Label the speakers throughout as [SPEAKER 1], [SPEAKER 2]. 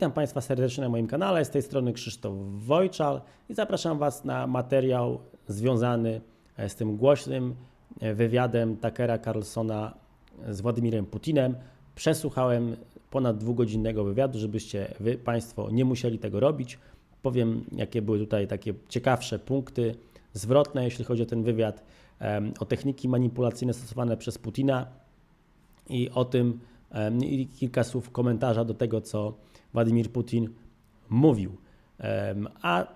[SPEAKER 1] Witam Państwa serdecznie na moim kanale. Z tej strony Krzysztof Wojczal i zapraszam Was na materiał związany e, z tym głośnym e, wywiadem Takera Carlsona z Władimirem Putinem. Przesłuchałem ponad dwugodzinnego wywiadu, żebyście Wy Państwo nie musieli tego robić. Powiem, jakie były tutaj takie ciekawsze punkty zwrotne, jeśli chodzi o ten wywiad, o techniki manipulacyjne stosowane przez Putina i o tym i kilka słów komentarza do tego, co Władimir Putin mówił. A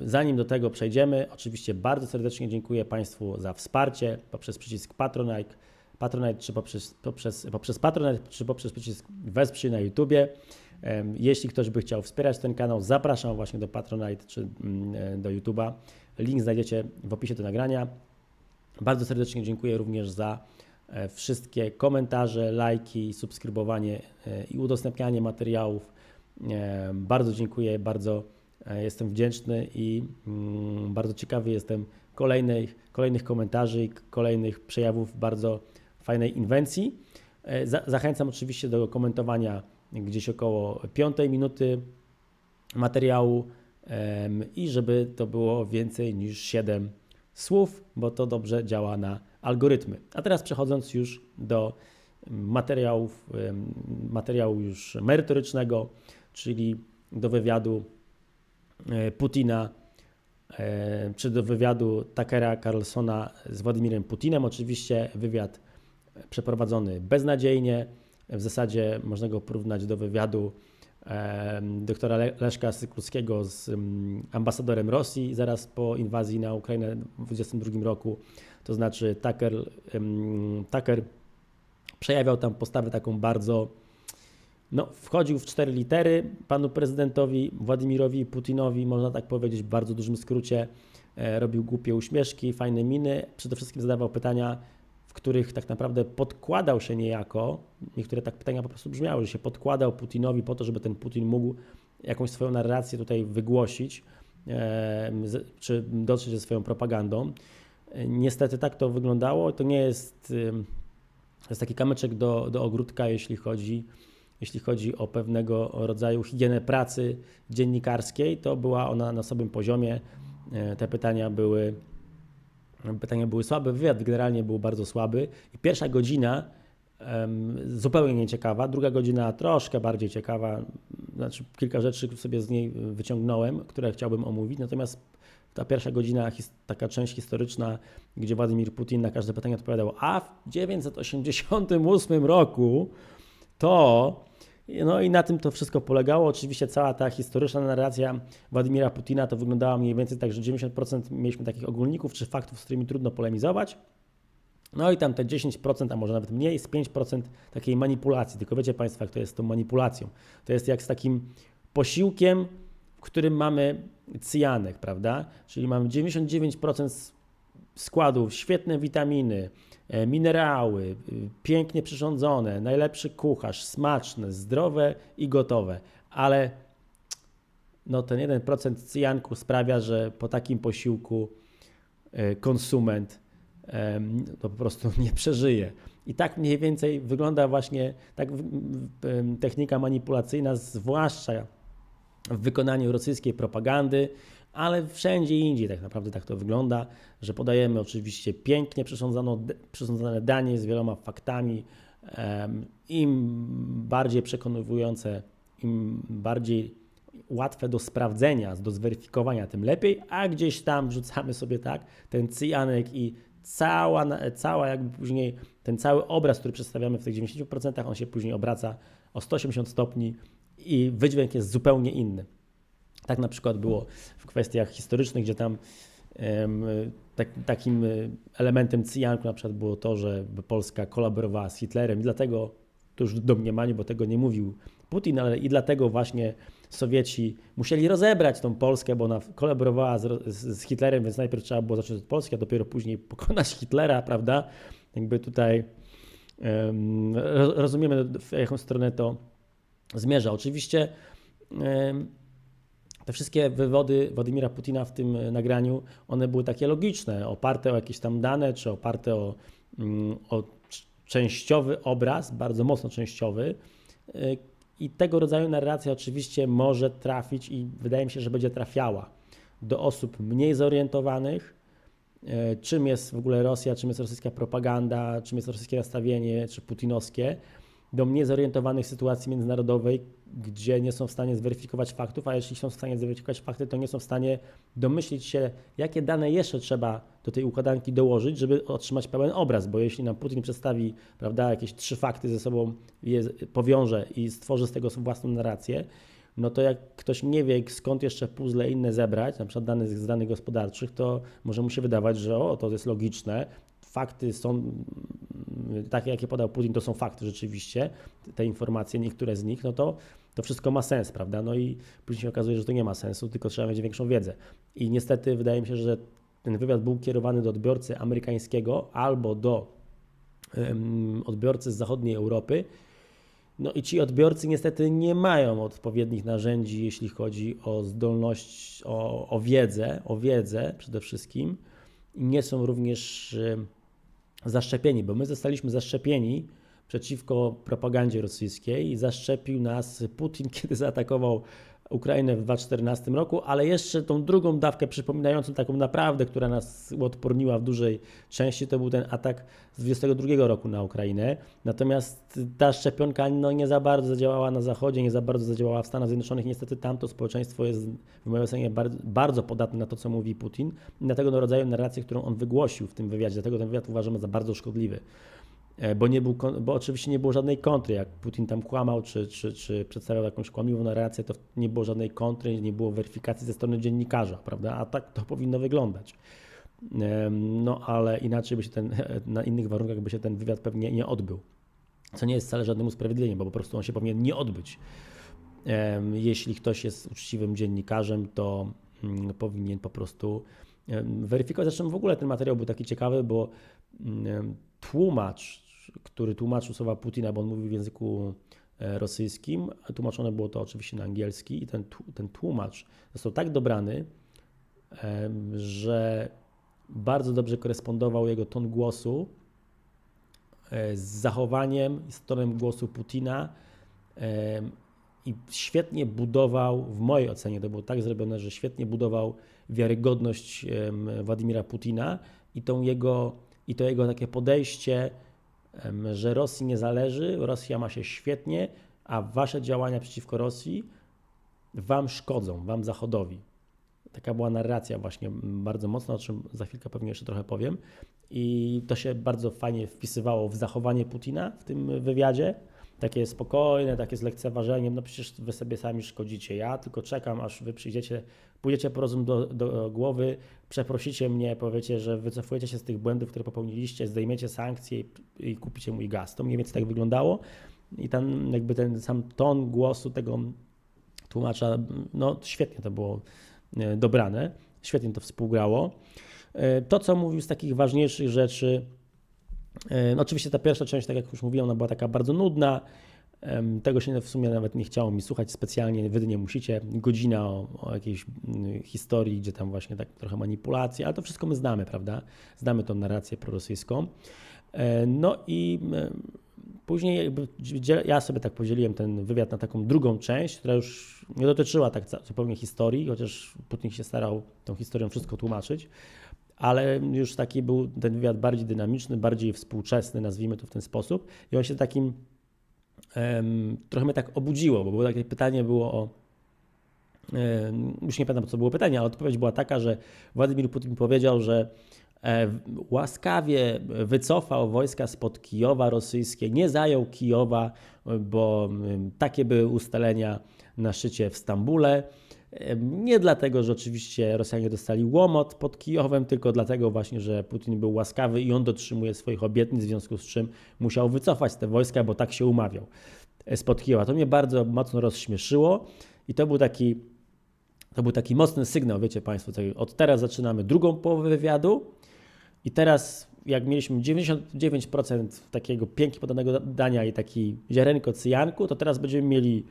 [SPEAKER 1] zanim do tego przejdziemy, oczywiście bardzo serdecznie dziękuję Państwu za wsparcie poprzez przycisk Patronite, Patronite czy poprzez, poprzez, poprzez Patronite, czy poprzez przycisk Wesprzyj na YouTubie. Jeśli ktoś by chciał wspierać ten kanał, zapraszam właśnie do Patronite czy mm, e, do YouTuba. Link znajdziecie w opisie do nagrania. Bardzo serdecznie dziękuję również za e, wszystkie komentarze, lajki, subskrybowanie e, i udostępnianie materiałów. E, Bardzo dziękuję, bardzo e, jestem wdzięczny i mm, bardzo ciekawy jestem kolejnych, kolejnych komentarzy i kolejnych przejawów bardzo fajnej inwencji. E, za- Zachęcam oczywiście do komentowania gdzieś około 5 minuty materiału i żeby to było więcej niż 7 słów, bo to dobrze działa na algorytmy. A teraz przechodząc już do materiałów, materiału już merytorycznego, czyli do wywiadu e, Putina, e, czy do wywiadu Takera Carlsona z Władimirem Putinem. Oczywiście wywiad przeprowadzony beznadziejnie. W zasadzie można go porównać do wywiadu e, doktora Le- Leszka Sykulskiego z mm, ambasadorem Rosji zaraz po inwazji na Ukrainę w 2022 roku. To znaczy Tucker, em, Tucker przejawiał tam postawę taką bardzo, no wchodził w cztery litery panu prezydentowi Władimirowi Putinowi, można tak powiedzieć w bardzo dużym skrócie, e, robił głupie uśmieszki, fajne miny, przede wszystkim zadawał pytania, w których tak naprawdę podkładał się niejako, niektóre tak pytania po prostu brzmiały, że się podkładał Putinowi po to, żeby ten Putin mógł jakąś swoją narrację tutaj wygłosić, e, czy dotrzeć ze swoją propagandą. E, Niestety tak to wyglądało. To nie jest, to jest taki kamyczek do, do ogródka, jeśli chodzi, jeśli chodzi o pewnego rodzaju higienę pracy dziennikarskiej. To była ona na sobie poziomie. E, Te pytania były, pytania były słabe, wywiad generalnie był bardzo słaby i pierwsza godzina em, zupełnie nieciekawa, druga godzina troszkę bardziej ciekawa, znaczy kilka rzeczy sobie z niej wyciągnąłem, które chciałbym omówić, natomiast ta pierwsza godzina, taka część historyczna, gdzie Władimir Putin na każde pytanie odpowiadał, a w 988 roku to, no i na tym to wszystko polegało. Oczywiście cała ta historyczna narracja Władimira Putina to wyglądała mniej więcej tak, że 90% mieliśmy takich ogólników czy faktów, z którymi trudno polemizować. No i tam te 10%, a może nawet mniej, z 5% takiej manipulacji. Tylko wiecie Państwo, jak to jest z tą manipulacją. To jest jak z takim posiłkiem, w którym mamy cyjanek, prawda? Czyli mamy 99% s- składów, świetne witaminy, minerały, y, pięknie przyrządzone, najlepszy kucharz, smaczne, zdrowe i gotowe, ale no ten 1% cyjanku sprawia, że po takim posiłku e, konsument to po prostu nie przeżyje. I tak mniej więcej wygląda właśnie tak technika manipulacyjna, zwłaszcza w wykonaniu rosyjskiej propagandy, ale wszędzie indziej tak naprawdę tak to wygląda, że podajemy oczywiście pięknie przesądzone, danie z wieloma faktami. Im bardziej przekonujące, im bardziej łatwe do sprawdzenia, do zweryfikowania, tym lepiej, a gdzieś tam wrzucamy sobie tak ten cyjanek i cała, cała jakby później ten cały obraz, który przedstawiamy w tych 90%, on się później obraca o 180 stopni i wydźwięk jest zupełnie inny. Tak na przykład było w kwestiach historycznych, gdzie tam tak, takim y, elementem cyjanku na przykład było to, że Polska kolaborowała z Hitlerem i dlatego, to już domniemanie, bo tego nie mówił Putin, ale i dlatego właśnie Sowieci musieli rozebrać tą Polskę, bo ona kolaborowała z, z, Hitlerem, więc najpierw trzeba było zacząć od Polski, a dopiero później pokonać Hitlera, prawda? Jakby tutaj ro- rozumiemy, w jaką stronę to zmierza. Oczywiście em, te wszystkie wywody Władimira Putina w tym e, nagraniu, one były takie logiczne, oparte o jakieś tam dane, czy oparte o, mm, o częściowy obraz, bardzo mocno częściowy. Y, I tego rodzaju narracja oczywiście może trafić i wydaje mi się, że będzie trafiała do osób mniej zorientowanych, e, czym jest w ogóle Rosja, czym jest rosyjska propaganda, czym jest rosyjskie nastawienie, czy putinowskie, do mniej zorientowanych sytuacji międzynarodowej, gdzie nie są w stanie zweryfikować faktów, a jeśli są w stanie zweryfikować fakty, to nie są w stanie domyślić się, jakie dane jeszcze trzeba do tej układanki dołożyć, żeby otrzymać pełen obraz, bo jeśli nam Putin przedstawi prawda, jakieś trzy fakty ze sobą, je powiąże i stworzy z tego własną narrację, no to jak ktoś nie wie, skąd jeszcze puzzle inne zebrać, na przykład dane z danych gospodarczych, to może mu się wydawać, że o, to jest logiczne, fakty są mm, takie, jakie podał Putin, to są fakty rzeczywiście, te informacje, niektóre z nich, no to to wszystko ma sens, prawda? No i później się okazuje, że to nie ma sensu, tylko trzeba mieć większą wiedzę. I niestety wydaje mi się, że ten wywiad był kierowany do odbiorcy amerykańskiego albo do um, odbiorcy z zachodniej Europy. No i ci odbiorcy niestety nie mają odpowiednich narzędzi, jeśli chodzi o zdolność, o, o wiedzę, o wiedzę przede wszystkim. I nie są również zaszczepieni, bo my zostaliśmy zaszczepieni przeciwko propagandzie rosyjskiej i zaszczepił nas Putin, kiedy zaatakował Ukrainę w 2014 roku, ale jeszcze tą drugą dawkę przypominającą taką naprawdę, która nas odporniła w dużej części, to był ten atak z 22 roku na Ukrainę. Natomiast ta szczepionka no, nie za bardzo zadziałała na Zachodzie, nie za bardzo zadziałała w Stanach Zjednoczonych. Niestety tamto społeczeństwo jest w mojej ocenie bardzo, bardzo podatne na to, co mówi Putin i na tego rodzaju narrację, którą on wygłosił w tym wywiadzie. Dlatego ten wywiad uważamy za bardzo szkodliwy. E, bo, nie był, bo oczywiście nie było żadnej kontry. Jak Putin tam kłamał, czy, czy, czy przedstawiał jakąś kłamliwą narrację, to nie było żadnej kontry, nie było weryfikacji ze strony dziennikarza, prawda? A tak to powinno wyglądać. No ale inaczej by się ten, na innych warunkach by się ten wywiad pewnie nie odbył. Co nie jest wcale żadnym usprawiedliwieniem, bo po prostu on się powinien nie odbyć. Jeśli ktoś jest uczciwym dziennikarzem, to mm, powinien po prostu weryfikować. Zresztą w ogóle ten materiał był taki ciekawy, bo mm, tłumacz, który tłumaczył słowa Putina, bo on mówił w języku e, rosyjskim, a tłumaczone było to oczywiście na angielski i ten, ten tłumacz został tak dobrany, że bardzo dobrze korespondował jego ton głosu e, z zachowaniem z tonem głosu Putina i świetnie budował, w mojej ocenie to było tak zrobione, że świetnie budował wiarygodność Władimira Putina i tą jego i to jego takie podejście, że Rosji nie zależy, Rosja ma się świetnie, a wasze działania przeciwko Rosji wam szkodzą, wam Zachodowi. Taka była narracja właśnie bardzo mocna, o czym za chwilkę pewnie jeszcze trochę powiem. I to się bardzo fajnie wpisywało w zachowanie Putina w tym wywiadzie takie spokojne, takie z lekceważeniem, no przecież wy sobie sami szkodzicie, ja tylko czekam, aż wy przyjdziecie, pójdziecie po rozum do, do głowy, przeprosicie mnie, powiecie, że wycofujecie się z tych błędów, które popełniliście, zdejmiecie sankcje i, i kupicie mój gaz. To mniej więcej tak wyglądało i tam jakby ten sam ton głosu tego tłumacza, no świetnie to było e, dobrane, świetnie to współgrało. E, to, co mówił z takich ważniejszych rzeczy, no, oczywiście ta pierwsza część, tak jak już mówiłem, ona była taka bardzo nudna. Tego się w sumie nawet nie chciało mi słuchać specjalnie, wy nie musicie. Godzina o, o jakiejś mm, historii, gdzie tam właśnie tak trochę manipulacji, ale to wszystko my znamy, prawda? Znamy tą narrację prorosyjską. E, no i później jakby ja sobie tak podzieliłem ten wywiad na taką drugą część, która już nie dotyczyła tak zupełnie historii, chociaż Putin się starał tą historią wszystko tłumaczyć ale już taki był ten wywiad bardziej dynamiczny, bardziej współczesny, nazwijmy to w ten sposób. I on się takim um, trochę mnie tak obudziło, bo było takie pytanie było o. Um, już nie pamiętam, co było pytanie, ale odpowiedź była taka, że Władimir Putin powiedział, że e, łaskawie wycofał wojska spod Kijowa rosyjskie, nie zajął Kijowa, bo takie były ustalenia na szczycie w Stambule. Nie dlatego, że oczywiście Rosjanie dostali łomot pod Kijowem, tylko dlatego właśnie, że Putin był łaskawy i on dotrzymuje swoich obietnic, w związku z czym musiał wycofać te wojska, bo tak się umawiał spod Kijowa. To mnie bardzo mocno rozśmieszyło i to był taki, to był taki mocny sygnał, wiecie Państwo, od teraz zaczynamy drugą połowę wywiadu i teraz jak mieliśmy 99% takiego pięknie podanego dania i taki ziarenko cyjanku, to teraz będziemy mieli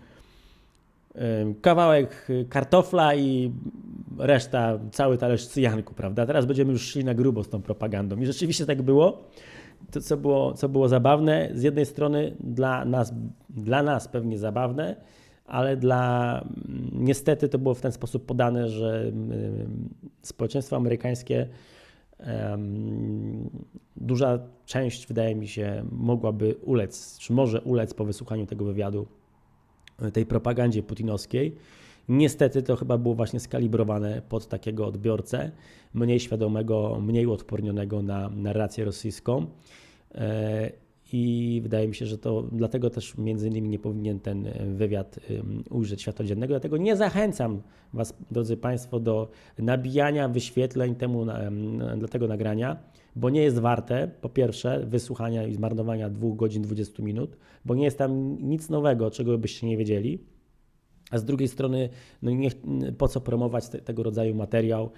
[SPEAKER 1] kawałek kartofla i reszta, cały talerz cyjanku, prawda? Teraz będziemy już szli na grubo z tą propagandą. I rzeczywiście tak było. to, co było, co było zabawne, z jednej strony dla nas, dla nas pewnie zabawne, ale dla niestety to było w ten sposób podane, że społeczeństwo amerykańskie duża część, wydaje mi się, mogłaby ulec, czy może ulec po wysłuchaniu tego wywiadu tej propagandzie putinowskiej. Niestety to chyba było właśnie skalibrowane pod takiego odbiorcę, mniej świadomego, mniej odpornionego na narrację rosyjską. E, I wydaje mi się, że to dlatego też między innymi nie powinien ten wywiad ujrzeć światła dziennego. Dlatego nie zachęcam Was, drodzy Państwo, do nabijania wyświetleń temu dla tego nagrania, bo nie jest warte, po pierwsze, wysłuchania i zmarnowania 2 godzin 20 minut, bo nie jest tam nic nowego, czego byście nie wiedzieli. A z drugiej strony, no nie, po co promować te, tego rodzaju materiał,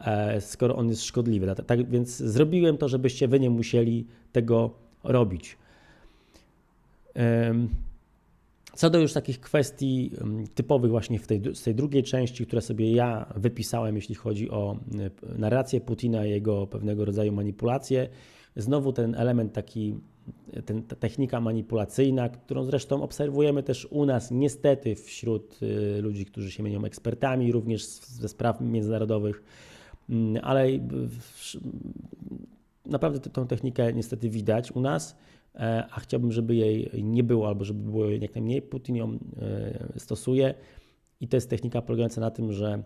[SPEAKER 1] e, skoro on jest szkodliwy. Tak, tak, więc zrobiłem to, żebyście wy nie musieli tego robić. Co do już takich kwestii typowych właśnie w tej, z tej drugiej części, które sobie ja wypisałem, jeśli chodzi o narrację Putina i jego pewnego rodzaju manipulacje, znowu ten element taki, ten, ta technika manipulacyjna, którą zresztą obserwujemy też u nas niestety wśród y, ludzi, którzy się mienią ekspertami również ze spraw międzynarodowych, mm, ale naprawdę tę technikę niestety widać u nas. E, a chciałbym, żeby jej nie było, albo żeby było jej jak najmniej. Putin ją e, stosuje i to jest technika polegająca na tym, że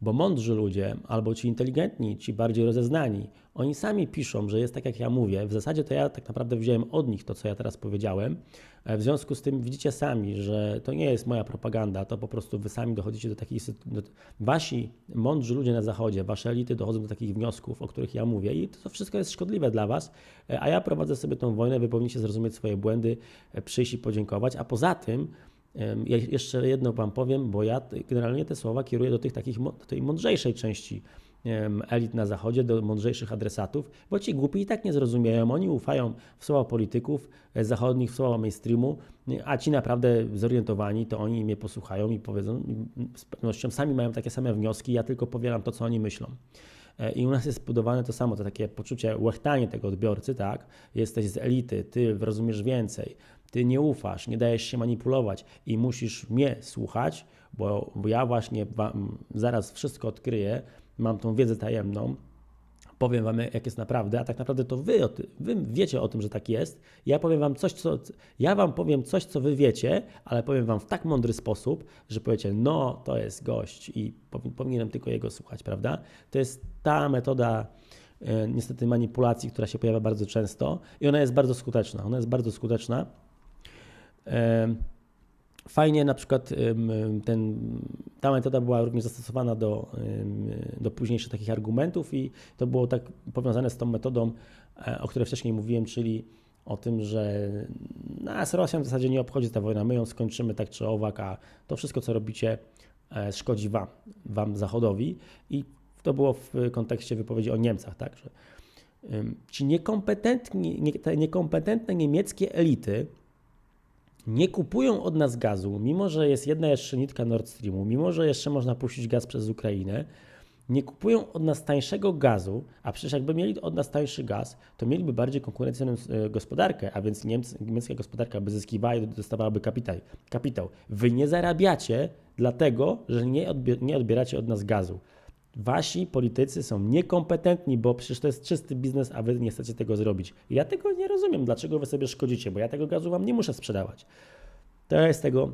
[SPEAKER 1] bo mądrzy ludzie, albo ci inteligentni, ci bardziej rozeznani, oni sami piszą, że jest tak, jak ja mówię. W zasadzie to ja tak naprawdę wziąłem od nich to, co ja teraz powiedziałem. E, w związku z tym widzicie sami, że to nie jest moja propaganda, to po prostu wy sami dochodzicie do takich sytuacji. Wasi mądrzy ludzie na zachodzie, wasze elity dochodzą do takich wniosków, o których ja mówię, i to wszystko jest szkodliwe dla was. E, a ja prowadzę sobie tą wojnę, wy powinniście zrozumieć swoje błędy, e, przyjść i podziękować. A poza tym, ja jeszcze jedno Wam powiem, bo ja generalnie te słowa kieruję do tych takich, do tej mądrzejszej części elit na Zachodzie, do mądrzejszych adresatów, bo ci głupi i tak nie zrozumieją. Oni ufają w słowa polityków e, zachodnich, w słowa mainstreamu, a ci naprawdę zorientowani, to oni mnie posłuchają i powiedzą, z pewnością sami mają takie same wnioski, ja tylko powielam to, co oni myślą. E, I u nas jest zbudowane to samo, to takie poczucie łechtanie tego odbiorcy, tak? Jesteś z elity, ty rozumiesz więcej, ty nie ufasz, nie dajesz się manipulować i musisz mnie słuchać, bo, bo ja właśnie wam zaraz wszystko odkryję, mam tą wiedzę tajemną, powiem wam, jak jest naprawdę, a tak naprawdę to wy, wy wiecie o tym, że tak jest. Ja powiem wam coś, co. Ja wam powiem coś, co wy wiecie, ale powiem wam w tak mądry sposób, że powiecie, no to jest gość i powinienem tylko jego słuchać, prawda? To jest ta metoda. E, niestety manipulacji, która się pojawia bardzo często i ona jest bardzo skuteczna. Ona jest bardzo skuteczna. Fajnie na przykład ten, ta metoda była również zastosowana do, do późniejszych takich argumentów i to było tak powiązane z tą metodą, e, o której wcześniej mówiłem, czyli o tym, że nas Rosjan w zasadzie nie obchodzi ta wojna, my ją skończymy tak czy owak, a to wszystko, co robicie, e, szkodzi wam, wam Zachodowi. I to było w kontekście wypowiedzi o Niemcach, tak, że ci niekompetentni, nie, te niekompetentne niemieckie elity, nie kupują od nas gazu, mimo że jest jedna jeszcze nitka Nord Streamu, mimo że jeszcze można puścić gaz przez Ukrainę, nie kupują od nas tańszego gazu, a przecież jakby mieli od nas tańszy gaz, to mieliby bardziej konkurencyjną e, gospodarkę, a więc Niemcy, niemiecka gospodarka by zyskiwała i dostawałaby kapitał. kapitał. Wy nie zarabiacie dlatego, że nie, nie odbieracie od nas gazu. Wasi politycy są niekompetentni, bo przecież to jest czysty biznes, a wy nie chcecie tego zrobić. ja tego nie rozumiem, dlaczego wy sobie szkodzicie, bo ja tego gazu wam nie muszę sprzedawać. To jest tego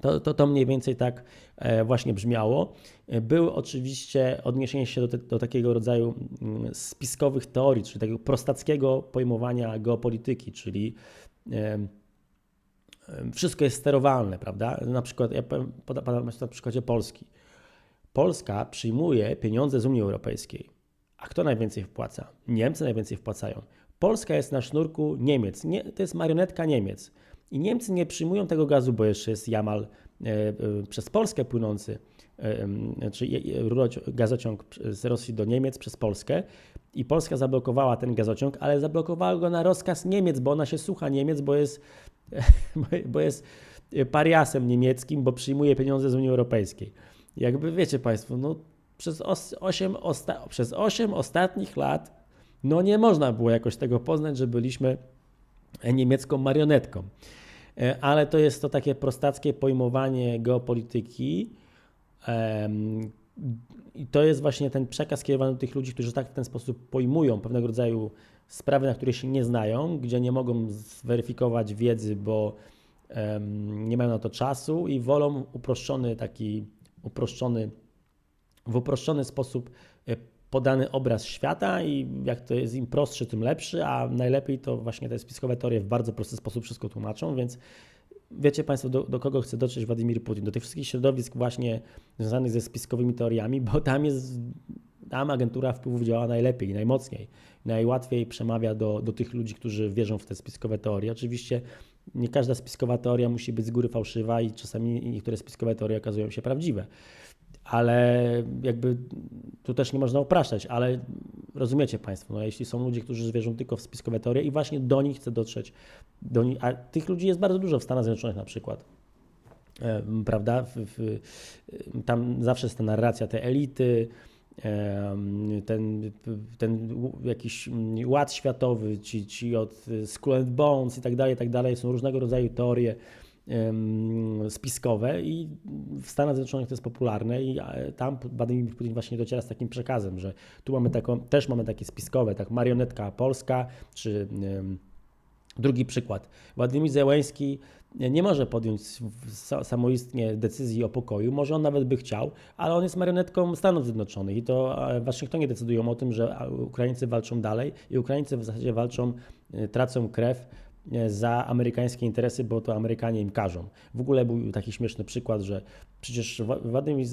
[SPEAKER 1] to, to, to mniej więcej tak e, właśnie brzmiało. E, były oczywiście odniesienie się do, te, do, takiego rodzaju mm, spiskowych teorii, czyli takiego prostackiego pojmowania geopolityki, czyli wszystko jest sterowalne, prawda? Na przykład, ja podam na przykładzie Polski. Polska przyjmuje pieniądze z Unii Europejskiej. A kto najwięcej wpłaca? Niemcy najwięcej wpłacają. Polska jest na sznurku Niemiec. Nie, to jest marionetka Niemiec. I Niemcy nie przyjmują tego gazu, bo jeszcze jest Jamal e, e, przez Polskę płynący, e, czyli gazociąg z Rosji do Niemiec przez Polskę. I Polska zablokowała ten gazociąg, ale zablokowała go na rozkaz Niemiec, bo ona się słucha Niemiec, bo jest, bo jest pariasem niemieckim, bo przyjmuje pieniądze z Unii Europejskiej. Jakby wiecie Państwo, no przez 8, osta przez 8 ostatnich lat no nie można było jakoś tego poznać, że byliśmy niemiecką marionetką. E, ale to jest to takie prostackie pojmowanie geopolityki. I to jest właśnie ten przekaz skierowany do tych ludzi, którzy tak w ten sposób pojmują pewnego rodzaju sprawy, na które się nie znają, gdzie nie mogą zweryfikować wiedzy, bo nie mają na to czasu i wolą uproszczony taki, uproszczony, w uproszczony sposób e, podany obraz świata i jak to jest im prostszy, tym lepszy, a najlepiej to właśnie te spiskowe teorie w bardzo prosty sposób wszystko tłumaczą, więc wiecie Państwo, do, do, kogo chce dotrzeć Władimir Putin? Do tych wszystkich środowisk właśnie związanych ze spiskowymi teoriami, bo tam jest, tam agentura wpływów działa najlepiej, najmocniej, najłatwiej przemawia do, do tych ludzi, którzy wierzą w te spiskowe teorie. Oczywiście nie każda spiskowa teoria musi być z góry fałszywa i czasami niektóre spiskowe teorie okazują się prawdziwe. Ale jakby tu też nie można upraszczać, ale rozumiecie Państwo, no, jeśli są ludzie, którzy wierzą tylko w spiskowe teorie i właśnie do nich chce dotrzeć, do nich, a tych ludzi jest bardzo dużo w Stanach Zjednoczonych na przykład, prawda, w, w, tam zawsze jest ta narracja, te elity, ten, ten jakiś ład światowy, ci, ci od Skull and Bones i tak dalej, i tak dalej, są różnego rodzaju teorie, spiskowe i w Stanach Zjednoczonych to jest popularne i tam Władimir Putin właśnie dociera z takim przekazem, że tu mamy taką, też mamy takie spiskowe, tak marionetka polska, czy drugi przykład. Władimir Zełański nie może podjąć samoistnie decyzji o pokoju, może on nawet by chciał, ale on jest marionetką Stanów Zjednoczonych i to e, w Waszyngtonie decydują o tym, że Ukraińcy walczą dalej i Ukraińcy w zasadzie walczą, e, tracą krew E, za amerykańskie interesy, bo to Amerykanie im każą. W ogóle był taki śmieszny przykład, że przecież Władimir,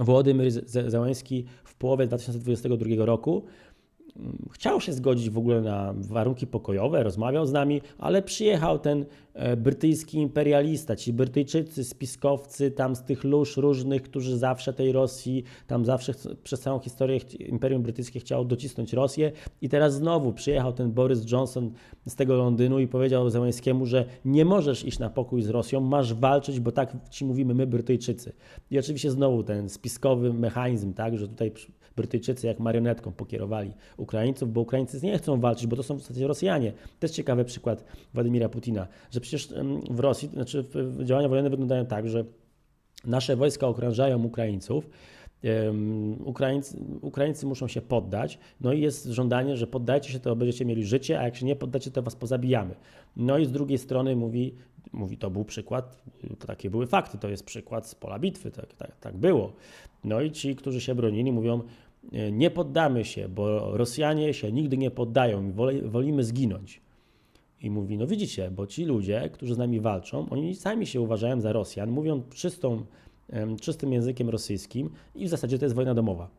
[SPEAKER 1] Władimir Zełański w połowie 2022 roku chciał się zgodzić w ogóle na warunki pokojowe, rozmawiał z nami, ale przyjechał ten e, brytyjski imperialista, ci Brytyjczycy, spiskowcy tam z tych lóż różnych, którzy zawsze tej Rosji, tam zawsze przez całą historię Imperium Brytyjskie chciało docisnąć Rosję i teraz znowu przyjechał ten Boris Johnson z tego Londynu i powiedział Zełańskiemu, że nie możesz iść na pokój z Rosją, masz walczyć, bo tak ci mówimy my Brytyjczycy. I oczywiście znowu ten spiskowy mechanizm, tak, że tutaj Brytyjczycy jak marionetką pokierowali Ukraińców, bo Ukraińcy nie chcą walczyć, bo to są w zasadzie Rosjanie. Jest ciekawy przykład Władimira Putina, że przecież w Rosji, znaczy działania wojenne wyglądają tak, że nasze wojska okrążają Ukraińców, Ukraińcy, Ukraińcy muszą się poddać, no i jest żądanie, że poddajcie się, to będziecie mieli życie, a jak się nie poddacie, to was pozabijamy. No i z drugiej strony mówi, mówi to był przykład, to takie były fakty, to jest przykład z pola bitwy, tak, tak, tak było. No i ci, którzy się bronili, mówią, nie poddamy się, bo Rosjanie się nigdy nie poddają wolimy zginąć. I mówi, no widzicie, bo ci ludzie, którzy z nami walczą, oni sami się uważają za Rosjan, mówią czystą, czystym językiem rosyjskim i w zasadzie to jest wojna domowa.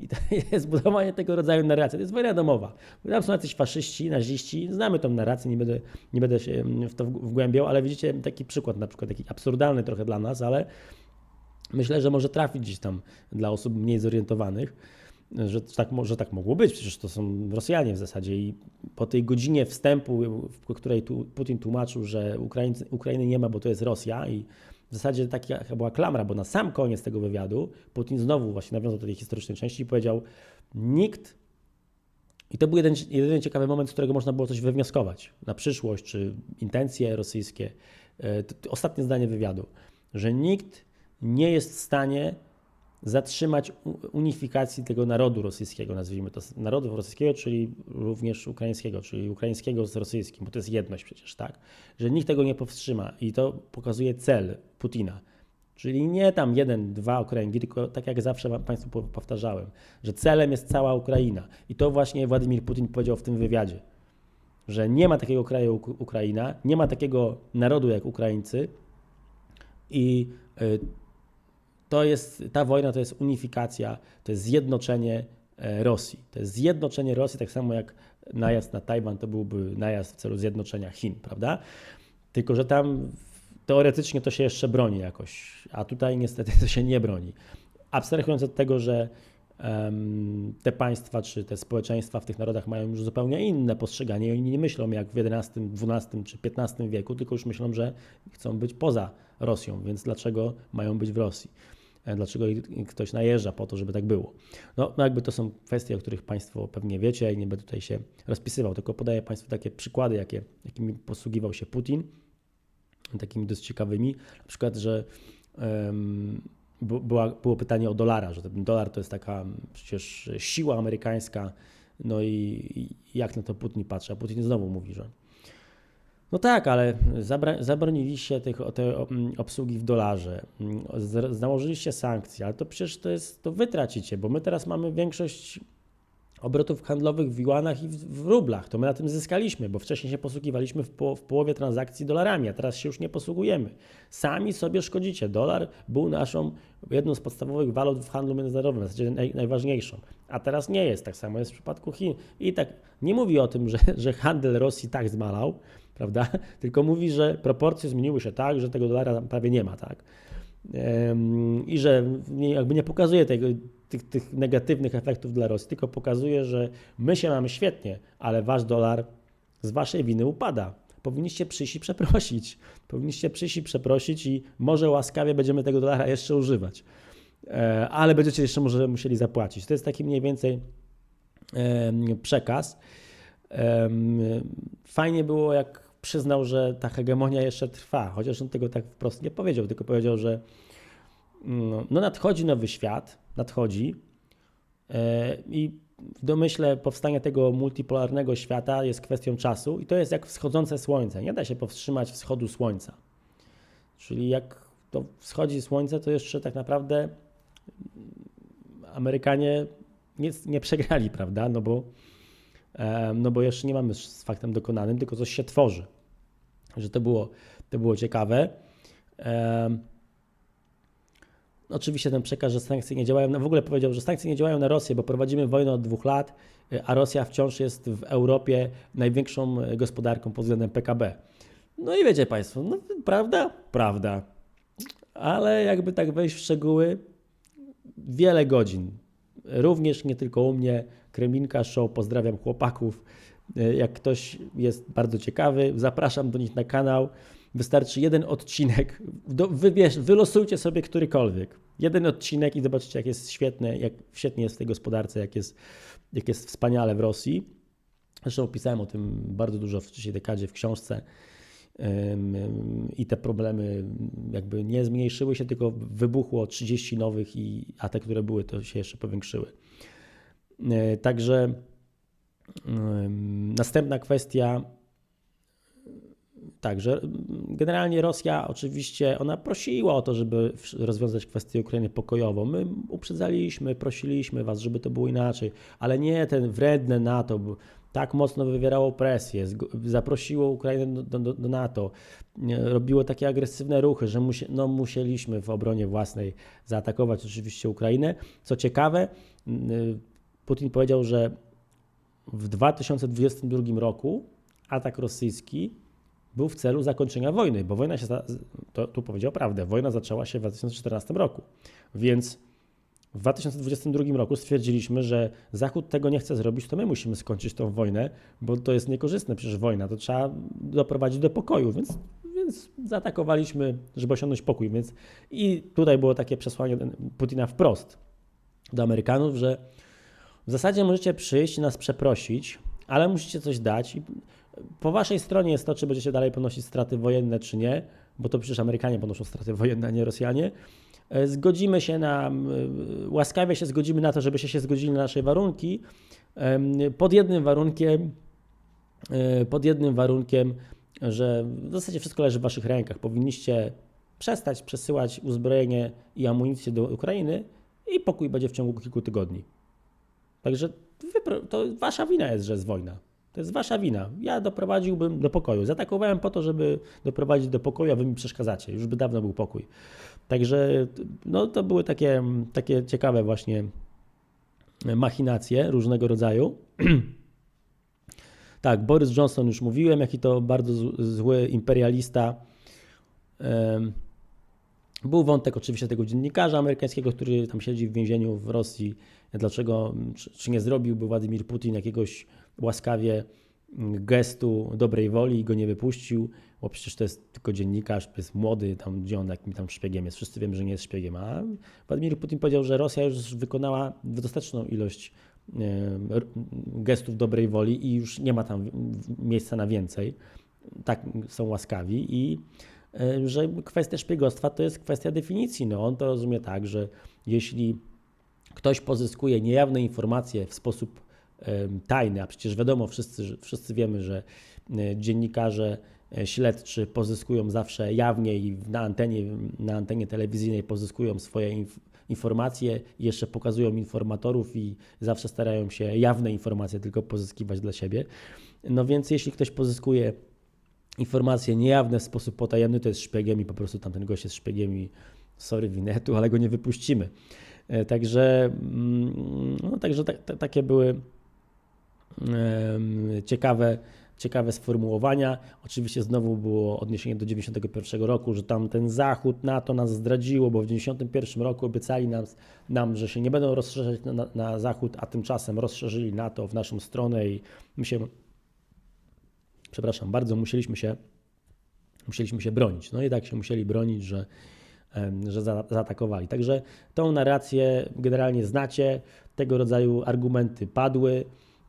[SPEAKER 1] I to jest budowanie tego rodzaju narracji. To jest wojna domowa. Tam są jacyś faszyści, naziści, znamy tą narrację, nie będę, nie będę się w to wgłębiał, ale widzicie taki przykład, na przykład taki absurdalny trochę dla nas, ale myślę, że może trafić gdzieś tam dla osób mniej zorientowanych, że tak, że tak mogło być. Przecież to są Rosjanie w zasadzie i po tej godzinie wstępu, w której tu Putin tłumaczył, że Ukraińcy, Ukrainy nie ma, bo to jest Rosja i w zasadzie taka była klamra, bo na sam koniec tego wywiadu Putin znowu właśnie nawiązał do tej historycznej części i powiedział, nikt i to był jeden, jedyny ciekawy moment, z którego można było coś wywnioskować na przyszłość, czy intencje rosyjskie. E, ostatnie zdanie wywiadu, że nikt nie jest w stanie zatrzymać unifikacji tego narodu rosyjskiego, nazwijmy to, narodu rosyjskiego, czyli również ukraińskiego, czyli ukraińskiego z rosyjskim, bo to jest jedność przecież, tak? Że nikt tego nie powstrzyma i to pokazuje cel Putina. Czyli nie tam jeden, dwa okręgi, tylko tak jak zawsze Państwu powtarzałem, że celem jest cała Ukraina. I to właśnie Władimir Putin powiedział w tym wywiadzie, że nie ma takiego kraju Ukraina, nie ma takiego narodu jak Ukraińcy i y, to jest, ta wojna to jest unifikacja, to jest zjednoczenie e, Rosji. To jest zjednoczenie Rosji, tak samo jak najazd na Tajwan to byłby najazd w celu zjednoczenia Chin, prawda? Tylko, że tam teoretycznie to się jeszcze broni jakoś, a tutaj niestety to się nie broni. Abstrahując od tego, że um, te państwa czy te społeczeństwa w tych narodach mają już zupełnie inne postrzeganie i oni nie myślą jak w XI, XII czy XV wieku, tylko już myślą, że chcą być poza Rosją, więc dlaczego mają być w Rosji? E, dlaczego ktoś najeżdża po to, żeby tak było. No, no jakby to są kwestie, o których Państwo pewnie wiecie i nie będę tutaj się rozpisywał, tylko podaję Państwu takie przykłady, jakie, jakimi posługiwał się Putin, takimi dość ciekawymi. Na przykład, że bu- była, było pytanie o dolara, że ten dolar to jest taka przecież siła amerykańska, no i, i jak na to Putin patrzy, a Putin znowu mówi, że no tak, ale zabra- zabroniliście tych, mm, obsługi w dolarze, z- założyliście sankcje, ale to przecież to jest, to wy tracicie, bo my teraz mamy większość obrotów handlowych w juanach i w, w rublach. To my na tym zyskaliśmy, bo wcześniej się posługiwaliśmy w, po, w połowie transakcji dolarami, a teraz się już nie posługujemy. Sami sobie szkodzicie. Dolar był naszą, jedną z podstawowych walut w handlu międzynarodowym, w zasadzie naj, najważniejszą. A teraz nie jest. Tak samo jest w przypadku Chin. I tak nie mówi o tym, że, że handel Rosji tak zmalał, prawda? Tylko mówi, że proporcje zmieniły się tak, że tego dolara prawie nie ma, tak? I że jakby nie pokazuje tego, tych, tych negatywnych efektów dla Rosji, tylko pokazuje, że my się mamy świetnie, ale wasz dolar z waszej winy upada. Powinniście przyjść i przeprosić. Powinniście przyjść i przeprosić i może łaskawie będziemy tego dolara jeszcze używać. E, Ale będziecie jeszcze może musieli zapłacić. To jest taki mniej więcej przekaz. Fajnie było, jak przyznał, że ta hegemonia jeszcze trwa, chociaż on tego tak wprost nie powiedział, tylko powiedział, że mm, no nadchodzi nowy świat, nadchodzi e, i w domyśle powstania tego multipolarnego świata jest kwestią czasu i to jest jak wschodzące słońce. Nie da się powstrzymać wschodu słońca. Czyli jak to wschodzi słońce, to jeszcze tak naprawdę Amerykanie nie, nie przegrali, prawda? No bo, e, no bo jeszcze nie mamy z faktem dokonanym, tylko coś się tworzy. Że to było, to było ciekawe. Em, Oczywiście ten przekaz, że sankcje nie działają, no w ogóle powiedział, że sankcje nie działają na Rosję, bo prowadzimy wojnę od dwóch lat, y, a Rosja wciąż jest w Europie największą y, gospodarką pod względem PKB. No i wiecie Państwo, no prawda? Prawda. Ale jakby tak wejść w szczegóły, wiele godzin. Również nie tylko u mnie, Kreminka Show, pozdrawiam chłopaków. Y, Jak ktoś jest bardzo ciekawy, zapraszam do nich na kanał. Wystarczy jeden odcinek. Do, wybierz, wylosujcie sobie którykolwiek. Jeden odcinek i zobaczycie, jak jest świetne, jak świetnie jest w tej gospodarce, jak jest, jak jest wspaniale w Rosji. Zresztą pisałem o tym bardzo dużo w trzeciej dekadzie w książce. I te problemy jakby nie zmniejszyły się, tylko wybuchło 30 nowych, i, a te, które były, to się jeszcze powiększyły. Yy, Także następna kwestia Także generalnie Rosja oczywiście, ona prosiła o to, żeby rozwiązać kwestię Ukrainy pokojowo. My uprzedzaliśmy, prosiliśmy was, żeby to było inaczej, ale nie ten wredne NATO, tak mocno wywierało presję, zaprosiło Ukrainę do, do, do NATO, robiło takie agresywne ruchy, że musie, no, musieliśmy w obronie własnej zaatakować oczywiście Ukrainę. Co ciekawe, y, Putin powiedział, że w 2022 roku atak rosyjski był w celu zakończenia wojny, bo wojna się, to, tu powiedział prawdę, wojna zaczęła się w 2014 roku, więc w 2022 roku stwierdziliśmy, że Zachód tego nie chce zrobić, to my musimy skończyć tą wojnę, bo to jest niekorzystne. Przecież wojna, to trzeba doprowadzić do pokoju, więc, więc zaatakowaliśmy, żeby osiągnąć pokój, więc i tutaj było takie przesłanie Putina wprost do Amerykanów, że w zasadzie możecie przyjść nas przeprosić, ale musicie coś dać. Po waszej stronie jest to, czy będziecie dalej ponosić straty wojenne, czy nie, bo to przecież Amerykanie ponoszą straty wojenne, a nie Rosjanie. E, Zgodzimy się na, m, łaskawie się zgodzimy na to, żebyście się zgodzili na nasze warunki, pod jednym warunkiem, e, pod jednym warunkiem, że w zasadzie wszystko leży w waszych rękach. Powinniście przestać przesyłać uzbrojenie i amunicję do Ukrainy i pokój będzie w ciągu kilku tygodni. Także to wasza wina jest, że jest wojna. To jest wasza wina. Ja doprowadziłbym do pokoju. Zaatakowałem po to, żeby doprowadzić do pokoju, a wy mi przeszkadzacie. Już by dawno był pokój. Także no, to były takie, takie ciekawe właśnie machinacje różnego rodzaju. tak, Boris Johnson już mówiłem, jaki to bardzo zły imperialista. Był wątek oczywiście tego dziennikarza amerykańskiego, który tam siedzi w więzieniu w Rosji. Dlaczego, czy, czy nie zrobiłby Władimir Putin jakiegoś łaskawie gestu dobrej woli i go nie wypuścił, bo przecież to jest tylko dziennikarz, jest młody, tam, gdzie on jakim tam szpiegiem jest. Wszyscy wiemy, że nie jest szpiegiem, a Władimir Putin powiedział, że Rosja już wykonała dostateczną ilość e, gestów dobrej woli i już nie ma tam miejsca na więcej. Tak są łaskawi i że kwestia szpiegostwa to jest kwestia definicji. No, on to rozumie tak, że jeśli ktoś pozyskuje niejawne informacje w sposób em, tajny, a przecież wiadomo, wszyscy, wszyscy wiemy, że e, dziennikarze e, śledczy pozyskują zawsze jawnie i na antenie, na antenie telewizyjnej pozyskują swoje inf- informacje jeszcze pokazują informatorów i zawsze starają się jawne informacje tylko pozyskiwać dla siebie. No więc jeśli ktoś pozyskuje informacje niejawne w sposób potajemny, to jest szpiegiem i po prostu tamten gość jest szpiegiem i sorry winetu, ale go nie wypuścimy. E, Także, mm, no, także ta, ta, takie były ciekawe, ciekawe sformułowania. Oczywiście znowu było odniesienie do 91 roku, że tam ten Zachód, NATO nas zdradziło, bo w 91 roku obiecali nam, nam że się nie będą rozszerzać na, na Zachód, a tymczasem rozszerzyli NATO w naszą stronę i my się, przepraszam, bardzo musieliśmy się, musieliśmy się bronić. No i tak się musieli bronić, że że za, zaatakowali. Także tą narrację generalnie znacie, tego rodzaju argumenty padły.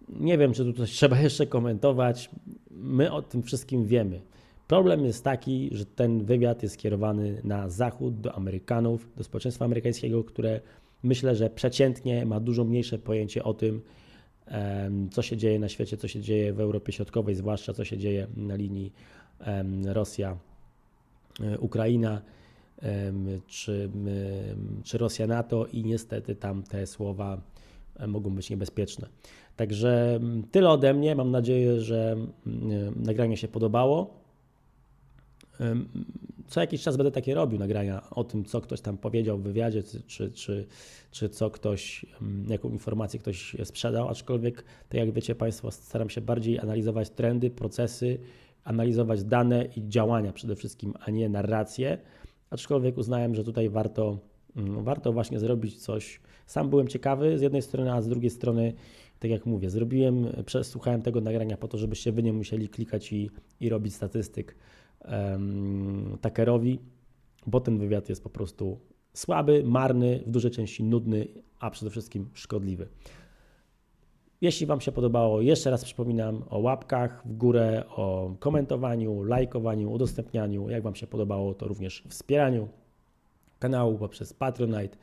[SPEAKER 1] Nie wiem, czy tu coś trzeba jeszcze komentować. My o tym wszystkim wiemy. Problem jest taki, że ten wywiad jest skierowany na Zachód, do Amerykanów, do społeczeństwa amerykańskiego, które myślę, że przeciętnie ma dużo mniejsze pojęcie o tym, co się dzieje na świecie, co się dzieje w Europie Środkowej, zwłaszcza co się dzieje na linii em, Rosja, e, czy, czy Rosja NATO i niestety tam te słowa e, mogą być niebezpieczne. Także tyle ode mnie. Mam nadzieję, że nagranie się podobało. Co jakiś czas będę takie robił nagrania o tym, co ktoś tam powiedział w wywiadzie, czy, czy, czy, co ktoś, em, jaką informację ktoś sprzedał, aczkolwiek, tak jak wiecie Państwo, staram się bardziej analizować trendy, procesy, analizować dane i działania przede wszystkim, a nie narracje. Aczkolwiek uznałem, że tutaj warto, mm, warto właśnie zrobić coś. Sam byłem ciekawy z jednej strony, a z drugiej strony, tak jak mówię, zrobiłem, przesłuchałem tego nagrania po to, żebyście wy nie musieli klikać i, i robić statystyk um, bo ten wywiad jest po prostu słaby, marny, w dużej części nudny, a przede wszystkim szkodliwy. Jeśli Wam się podobało, jeszcze raz przypominam o łapkach w górę, o komentowaniu, lajkowaniu, udostępnianiu. Jak Wam się podobało, to również wspieraniu kanału poprzez Patronite.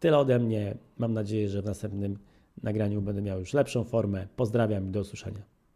[SPEAKER 1] Tyle ode mnie. Mam nadzieję, że w następnym nagraniu będę miał już lepszą formę. Pozdrawiam i do usłyszenia.